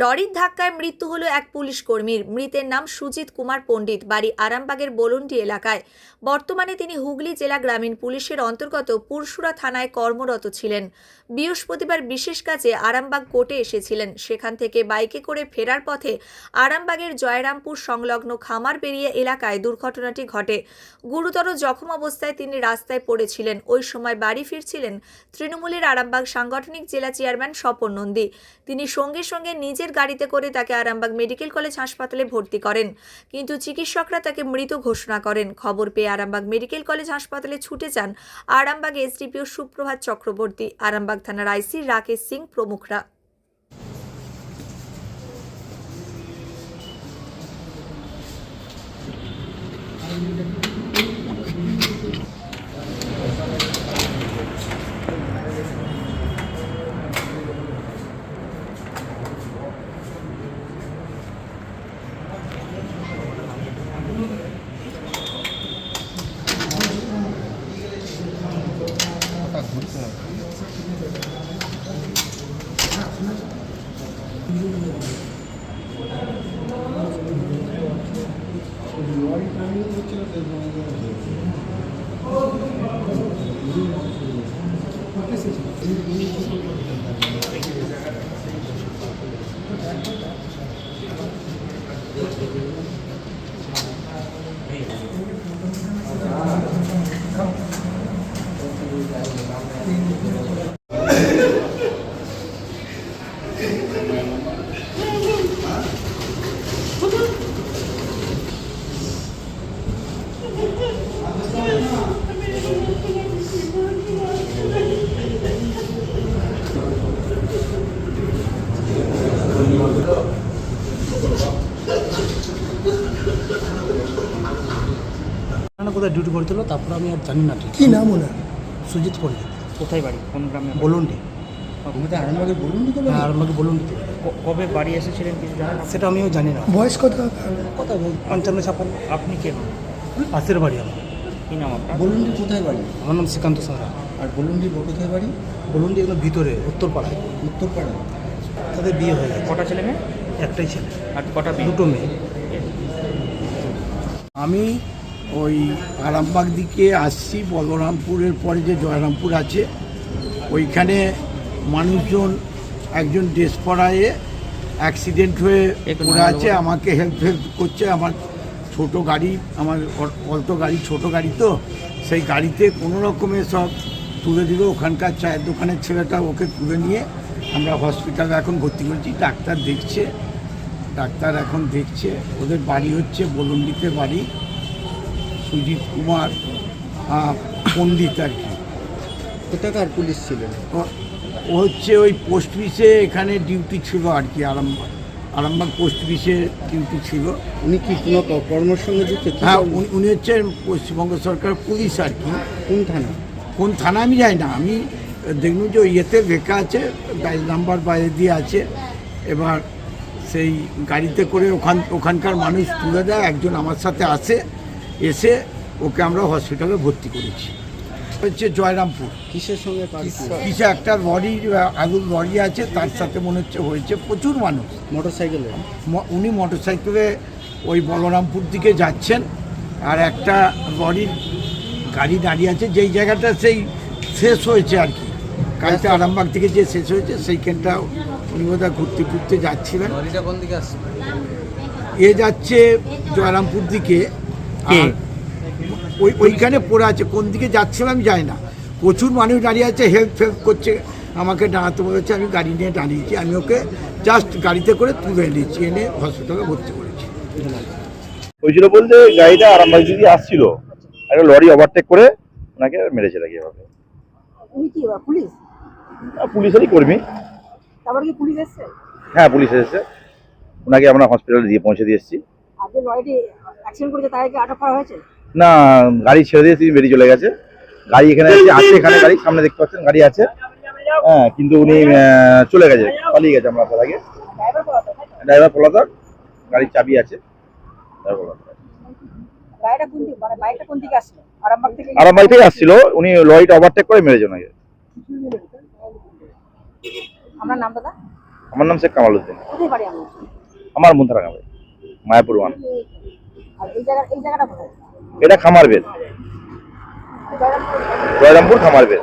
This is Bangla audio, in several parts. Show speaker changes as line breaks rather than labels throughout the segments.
লরির ধাক্কায় মৃত্যু হলো এক পুলিশ কর্মীর। মৃতের নাম সুজিত কুমার পণ্ডিত, বাড়ি আরামবাগের বলন্ডি এলাকায়। বর্তমানে তিনি হুগলি জেলা গ্রামীণ পুলিশের অন্তর্গত পুরসুরা থানায় কর্মরত ছিলেন। বৃহস্পতিবার বিশেষ কাজে আরামবাগ কোর্টে এসেছিলেন। সেখান থেকে বাইকে করে ফেরার পথে আরামবাগের জয়রামপুর সংলগ্ন খামার পেরিয়ে এলাকায় দুর্ঘটনাটি ঘটে। গুরুতর জখম অবস্থায় তিনি রাস্তায় পড়েছিলেন। ওই সময় বাড়ি ফিরছিলেন তৃণমূলের আরামবাগ সাংগঠনিক জেলা চেয়ারম্যান স্বপন নন্দী। তিনি সঙ্গে সঙ্গে নিজের গাড়িতে করে তাকে আরামবাগ মেডিকেল কলেজ হাসপাতালে ভর্তি করেন। কিন্তু চিকিৎসকরা তাকে মৃত ঘোষণা করেন। খবর পেয়ে আরামবাগ মেডিকেল কলেজ হাসপাতালে ছুটে যান আরামবাগ এসডিপিও সুপ্রভাত চক্রবর্তী। আরামবাগ থানার আইসি রাকেশ সিং প্রমুখরা।
না Thank you. কোথায় ডিউটি করছিল তারপর আমি আর জানি না ঠিক।
কি নাম ওনার?
সুজিত পণ্ডিত
কোথায় বাড়ি? কোন গ্রামে বাড়ি?
বলুন নি
তুমি তো আরামবাগে বলুন তো
হ্যাঁ আর আমাকে বলুন। নি
কবে বাড়ি এসেছিলেন কিছু জানেন?
সেটা আমিও জানি না।
বয়স কত
কথা পঞ্চান্ন ছাপান্ন
আপনি কে?
পাশের বাড়ি আমার।
কি নাম আপনার?
বলুন্ডি কোথায় বাড়ি?
আমার নাম শ্রীকান্ত সাঁতরা।
আর বলুন্ডি কোথায় বাড়ি?
বলুন নি একদম ভিতরে উত্তরপাড়ায়।
উত্তরপাড়া।
তাদের বিয়ে হয়ে গেছে।
কটা ছেলে মেয়ে?
একটাই ছেলে।
আর কটা
দুটো মেয়ে।
আমি ওই আরামবাগ দিকে আসছি বলরামপুরের পরে যে জয়রামপুর আছে ওইখানে মানুষজন একজন ড্রেস পরায়ে অ্যাক্সিডেন্ট হয়ে পড়ে আছে আমাকে হেল্প হেল্প করছে আমার ছোট গাড়ি আমার অল্টো গাড়ি ছোট গাড়ি তো সেই গাড়িতে কোনো রকমে সব তুলে দিল ওখানকার চায়ের দোকানের ছেলেটা ওকে তুলে নিয়ে আমরা হসপিটালে এখন ভর্তি করেছি ডাক্তার দেখছে ডাক্তার এখন দেখছে ওদের বাড়ি হচ্ছে বলন্ডিতে বাড়ি। সুজিত কুমার পণ্ডিত আর কি।
কোথাকার পুলিশ ছিলেন
ও হচ্ছে ওই পোস্ট অফিসে এখানে ডিউটি ছিল আর কি আরামবাগ। আরামবাগ পোস্ট অফিসে ডিউটি ছিল।
উনি কি কোনো কর্মের সঙ্গে যুক্ত
হ্যাঁ উনি- হচ্ছেন পশ্চিমবঙ্গ সরকার পুলিশ আর কি।
কোন থানা?
কোন থানা আমি যাই না। আমি দেখলাম যে ওই ইয়েতে লেখা আছে গাড়ি নাম্বার বাইরে দিয়ে আছে। এবার সেই গাড়িতে করে ওখান ওখানকার মানুষ তুলে দেয় একজন আমার সাথে আসে। এসে ওকে আমরা হসপিটালে ভর্তি করেছি। হচ্ছে জয়রামপুর।
কিসের সঙ্গে
কিছু একটা লরি আলুর লরি আছে তার সাথে মনে হচ্ছে হয়েছে প্রচুর মানুষ।
মোটর সাইকেলে
ম- উনি মোটরসাইকেলে ওই বলরামপুর দিকে যাচ্ছেন আর একটা লরির গাড়ি দাঁড়িয়ে আছে যেই জায়গাটা সেই শেষ হয়েছে আর কি। কালকে আরামবাগ থেকে যে শেষ হয়েছে সেইখানটা উনি বোধহয় ঘুরতে ঘুরতে যাচ্ছিলেন। এ যাচ্ছে জয়রামপুর দিকে। ওই ওইখানে পড়ে আছে। কোন দিকে যাচ্ছিল আমি জানি না। প্রচুর মানুষ দাঁড়িয়ে আছে হেল্প ফেল্প করছে। আমাকে দাঁড়াতে বলেছে আমি গাড়ি নিয়ে দাঁড়িয়েছি। আমি ওকে জাস্ট গাড়িতে করে তুলে নিয়েছি এনে হসপিটালে ভর্তি করেছি।
হয়েছিল বলতে গাড়িটা আরামবাগ দিকে আসছিল। একটা লরি ওভারটেক করে ওনাকে মেরেছে নাকি এভাবে।
উনি কি বা পুলিশ?
পুলিশেরই কর্মী।
তারপর কি পুলিশ এসছে?
হ্যাঁ পুলিশ এসেছে। ওনাকে আমরা হসপিটালে দিয়ে পৌঁছে দিয়ে এসেছি।
যে লরিটি অ্যাক্সিডেন্ট করেছে তাকে আটক করা হয়েছে?
না গাড়ি ছেড়ে দিয়ে তিনি বেরিয়ে চলে গেছে। গাড়ি এখানে আছে আছে এখানে গাড়ি সামনে দেখতে পাচ্ছেন গাড়ি আছে। হ্যাঁ কিন্তু উনি চলে গেছে পালিয়ে গেছে আমরা আগে।
ড্রাইভার
পলাতক গাড়ির চাবি আছে।
মানে আরামবাগ থেকে
আসছিল উনি লরিটা ওভারটেক করে
আমরা নাম
শেখ কামাল উদ্দিন। আমার গ্রামে মায়াপুর ওয়ান
আর এই জায়গা এই জায়গাটা কোথায়?
এটা খামার বেদ জয়রামপুর খামার বেল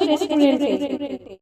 রেস্টুরেন্টে